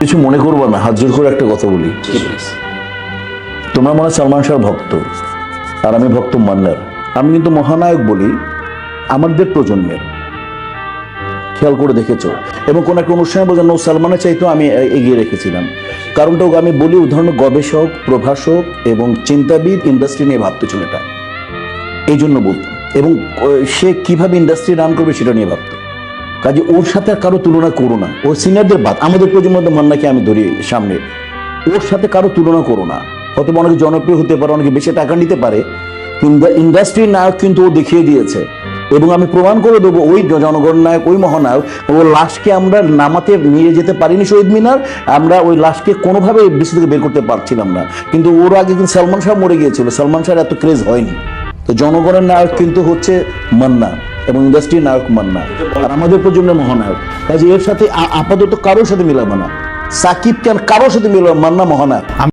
কিছু মনে করব না, হাত জোর করে একটা কথা বলি। তোমরা মনে সালমান শাহর ভক্ত, আর আমি ভক্ত মান্নার। আমি কিন্তু মহানায়ক বলি, আমাদের প্রজন্মের। খেয়াল করে দেখেছ? এবং কোন একটা অনুষ্ঠানে বোঝানো সালমানের চাইতেও আমি এগিয়ে রেখেছিলাম। কারণটা আমি বলি, উদাহরণ, গবেষক, প্রভাষক এবং চিন্তাবিদ ইন্ডাস্ট্রি নিয়ে ভাবতো ছেলেটা এই জন্য বলতাম। এবং সে কীভাবে ইন্ডাস্ট্রি রান করবে সেটা নিয়ে ভাবতো। কাজে ওর সাথে কারও তুলনা করো না। ওর সিনিয়রদের বাদ। আমাদের প্রজন্মের মান্নাকে আমি ধরি সামনে। ওর সাথে কারও তুলনা করো না। হয়তো অনেকে জনপ্রিয় হতে পারে, অনেকে বেশি টাকা নিতে পারে। কিন্তু ইন্ডাস্ট্রির নায়ক কিন্তু ও দেখিয়ে দিয়েছে। এবং আমি প্রমাণ করে দেবো, ওই জনগণ নায়ক, ওই মহানায়ক ও লাশকে আমরা নামাতে নিয়ে যেতে পারিনি শহীদ মিনার। আমরা ওই লাশকে কোনোভাবে বিশ্ব থেকে বের করতে পারছিলাম না। কিন্তু ওর আগে কিন্তু সালমান শাহ মরে গিয়েছিল। সালমান শাহের এত ক্রেজ হয়নি। তো জনগণের নায়ক কিন্তু হচ্ছে মান্না। এবং ইন্ডাস্ট্রির নায়ক মান্না। আর আমাদের প্রজন্মের মহানায়ক। কাজে এর সাথে আপাতত কারোর সাথে মিলাবো না। সাকিব কেন কারোর সাথে মিলাবো মান্না মহানায়ক।